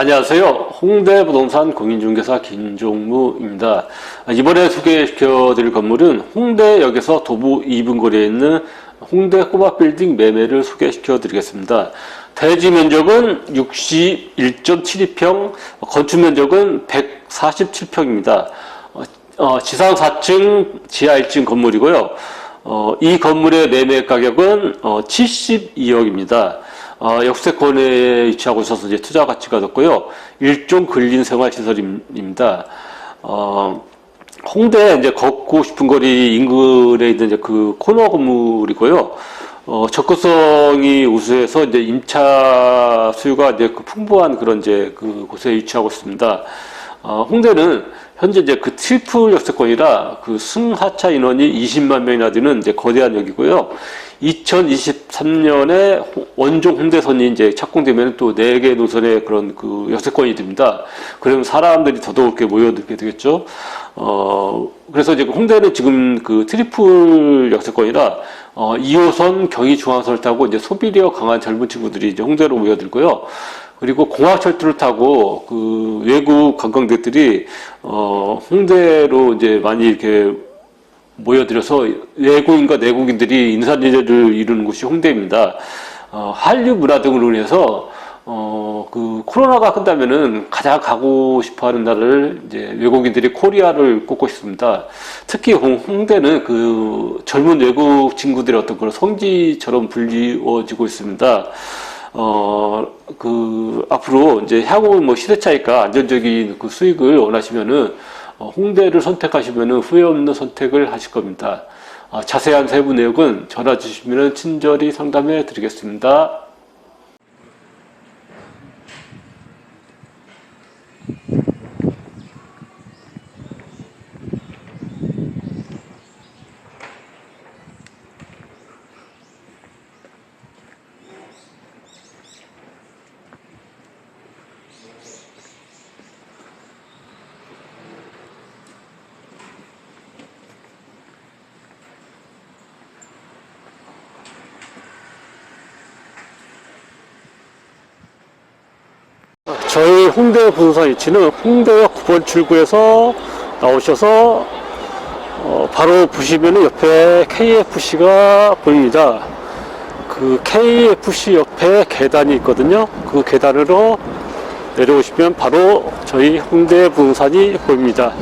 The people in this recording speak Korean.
안녕하세요. 홍대 부동산 공인중개사 김종무입니다. 아, 이번에 소개시켜 드릴 건물은 홍대역에서 도보 2분 거리에 있는 홍대 꼬마 빌딩 매매를 소개시켜 드리겠습니다. 대지 면적은 61.72평, 건축 면적은 147평입니다. 어, 지상 4층, 지하 1층 건물이고요. 어, 이 건물의 매매 가격은 어, 72억입니다. 어, 역세권에 위치하고 있어서 이제 투자 가치가 높고요. 일종 근린 생활 시설입니다. 어, 홍대 이제 걷고 싶은 거리 인근에 있는 이제 그 코너 건물이고요. 어, 접근성이 우수해서 이제 임차 수요가 이제 그 풍부한 그런 이제 그 곳에 위치하고 있습니다. 어, 홍대는 현재 이제 그 트리플 역세권이라 그 승하차 인원이 20만 명이나 되는 이제 거대한 역이고요. 2023년에 원종 홍대선이 이제 착공되면 또 4개 노선의 그런 그 역세권이 됩니다. 그러면 사람들이 더더욱 모여들게 되겠죠. 어, 그래서 이제 홍대는 지금 그 트리플 역세권이라 어, 2호선 경의중앙선을 타고 이제 소비력 강한 젊은 친구들이 이제 홍대로 모여들고요. 그리고 공항 철도를 타고 그 외국 관광객들이 어 홍대로 이제 많이 이렇게 모여들어서 외국인과 내국인들이 인사들을 이루는 곳이 홍대입니다. 어 한류 문화 등으로 인해서 어그 코로나가 끝나면은 가장 가고 싶어하는 나라를 이제 외국인들이 코리아를 꼽고 있습니다. 특히 홍- 홍대는 그 젊은 외국 친구들의 어떤 그런 성지처럼 불리워지고 있습니다. 어, 그, 앞으로 이제 향후 뭐 시대 차이가 안전적인 그 수익을 원하시면은, 어, 홍대를 선택하시면은 후회 없는 선택을 하실 겁니다. 아, 자세한 세부 내용은 전화 주시면은 친절히 상담해 드리겠습니다. 저희 홍대 부동산 위치는 홍대역 9번 출구에서 나오셔서 어, 바로 보시면 옆에 KFC가 보입니다. 그 KFC 옆에 계단이 있거든요. 그 계단으로 내려오시면 바로 저희 홍대 부동산이 보입니다.